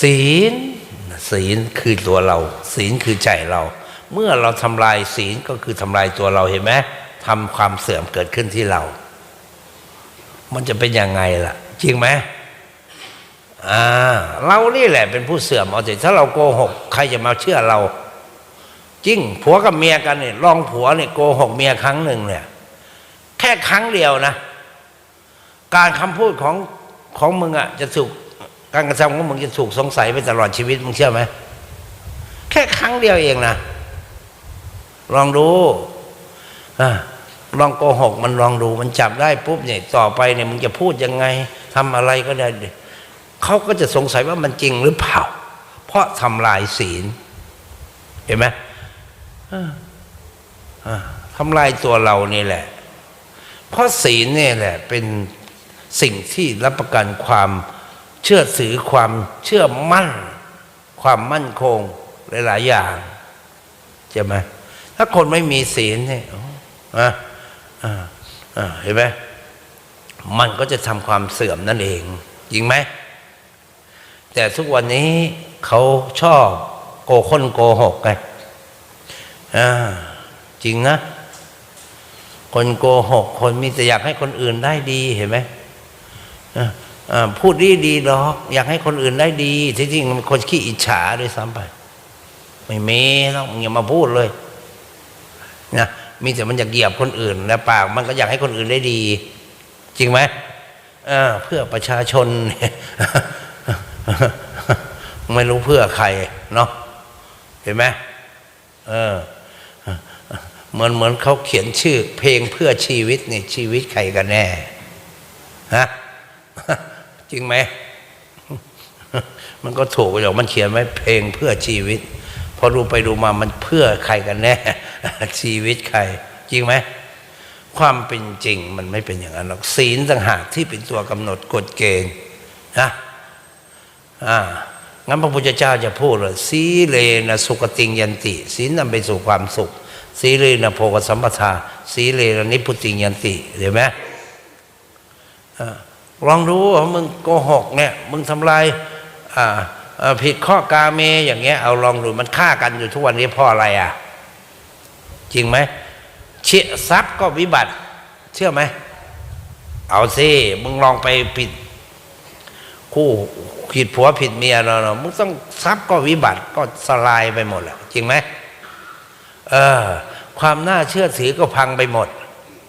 ศีล ศีลคือตัวเรา ศีลคือใจเรา เมื่อเราทำลายศีลก็คือทำลายตัวเราเห็นไหมทำความเสื่อมเกิดขึ้นที่เรา มันจะเป็นยังไงล่ะ จริงไหมอ่าเรานี่แหละเป็นผู้เสื่อมเอาสิถ้าเราโกหกใครจะมาเชื่อเรา จริงผัวกับเมียกันเนี่ยลองผัวเนี่ยโกหกเมียครั้งหนึ่งเนี่ย แค่ครั้งเดียวนะ การคำพูดของของมึงอะจะถูก การกระทำของมึงจะถูกสงสัยไปตลอดชีวิตมึงเชื่อไหมแค่ครั้งเดียวเองนะลองดูอลองโกหกมันลองดูมันจับได้ปุ๊บเนี่ยต่อไปเนี่ยมึงจะพูดยังไงทำอะไรก็ได้เขาก็จะสงสัยว่ามันจริงหรือเปล่า เพราะทำลายศีล เห็นไหมอ่าอ่าทำลายตัวเรานี่แหละ เพราะศีลเนี่ยแหละ เป็นสิ่งที่รับประกันความ เชื่อถือความเชื่อมั่น ความมั่นคงหลาย ๆ อย่างใช่ไหมถ้าคนไม่มีศีลเนี่ยอะอ่าอ่าเห็นไหมมันก็จะทำความเสื่อมนั่นเองจริงไหมแต่ทุกวันนี้เขาชอบโกค้นโกหกไงจริงนะ คนโกหก คนมีแต่อยากให้คนอื่นได้ดีเห็นไหม พูดดีดีหรอก อยากให้คนอื่นได้ดีจริงมันคนขี้อิจฉาด้วยซ้ำไป ไม่เมีหรอกมึงอย่ามาพูดเลยนะมีแต่มันอยากเหยียบคนอื่น แล้วปากมันก็อยากให้คนอื่นได้ดี จริงไหมเออเพื่อประชาชน ไม่รู้เพื่อใครเนาะเห็นไหมเออเหมือนเหมือนเขาเขียนชื่อ เพลงเพื่อชีวิตนี่ชีวิตใครกันแน่ฮะ จริงไหม มันก็ถูกอย่มันเขียนไว้เพลงเพื่อชีวิต พอดูไปดูมามันเพื่อใครกันแน่ ชีวิตใคร จริงไหม ความเป็นจริงมันไม่เป็นอย่างนั้นหรอกศีลต่างหากที่เป็นตัวกำหนดกฎเกณฑ์นะอ่างั้นพระพุทธเจ้าจะพูดเลยสีเลนะสุกติงยันติ ศีลนำไปสู่ความสุข สีเลนะโพกสัมปทา สีเลนะนิพพุติงยันติเห็นไหมอ่า ลองดูว่ามึงโกหกเนี่ย มึงทำลายผิดข้อกาเมอย่างเงี้ย เอาลองดูมันฆ่ากันอยู่ทุกวันนี้เพราะอะไรอะ จริงไหมเชี่ยทรัพย์ก็วิบัติ เชื่อไหม เอาสิมึงลองไปผิด คู่ผิดผัวผิดเมียเราเนาะมึงต้องทรัพย์ก็วิบัติก็สลายไปหมดแหละจริงไหมเออ ความน่าเชื่อถือก็พังไปหมด